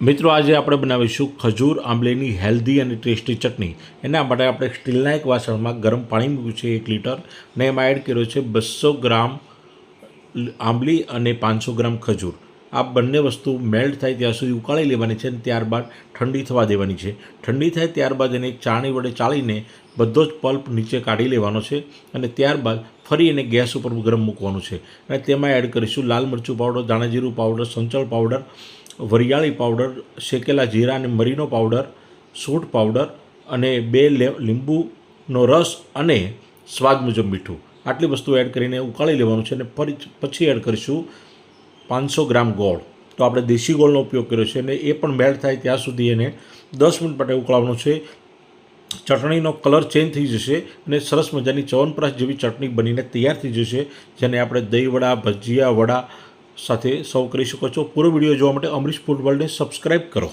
મિત્રો, આજે આપણે બનાવીશું ખજૂર, આંબલીની હેલ્ધી અને ટેસ્ટી ચટણી. એના માટે આપણે સ્ટીલના એક વાસણમાં ગરમ પાણી મૂક્યું છે, એક લીટર, ને એમાં એડ કર્યો છે બસો ગ્રામ આંબલી અને પાંચસો ગ્રામ ખજૂર. આ બંને વસ્તુ મેલ્ટ થાય ત્યાં સુધી ઉકાળી લેવાની છે અને ત્યારબાદ ઠંડી થવા દેવાની છે. ઠંડી થાય ત્યારબાદ એને ચાણી વડે ચાળીને બધો જ પલ્પ નીચે કાઢી લેવાનો છે અને ત્યારબાદ ફરી એને ગેસ ઉપર ગરમ મૂકવાનું છે. અને તેમાં એડ કરીશું લાલ મરચું પાવડર ધાણાજીરું પાવડર, સંચળ પાવડર વરિયાળી પાવડર, શેકેલા જીરા અને મરીનો પાવડર સૂંઠ પાવડર અને બે લીંબુનો રસ અને સ્વાદ મુજબ મીઠું. આટલી વસ્તુ એડ કરીને ઉકાળી લેવાનું છે અને ફરી પછી એડ કરીશું પાંચસો ગ્રામ ગોળ. તો આપણે દેશી ગોળનો ઉપયોગ કર્યો છે અને એ પણ મેલ્ટ થાય ત્યાં સુધી એને દસ મિનિટ માટે ઉકળાવવાનું છે. ચટણીનો કલર ચેન્જ થઈ જશે અને સરસ મજાની ચવનપ્રાશ જેવી ચટણી બનીને તૈયાર થઈ જશે, જેને આપણે દહીં વડા, ભજીયા વડા સાથે સૌ કરી શકો છો. પૂરો વીડિયો જોવા માટે અમરીશ ફૂડ વર્લ્ડને સબસ્ક્રાઈબ કરો.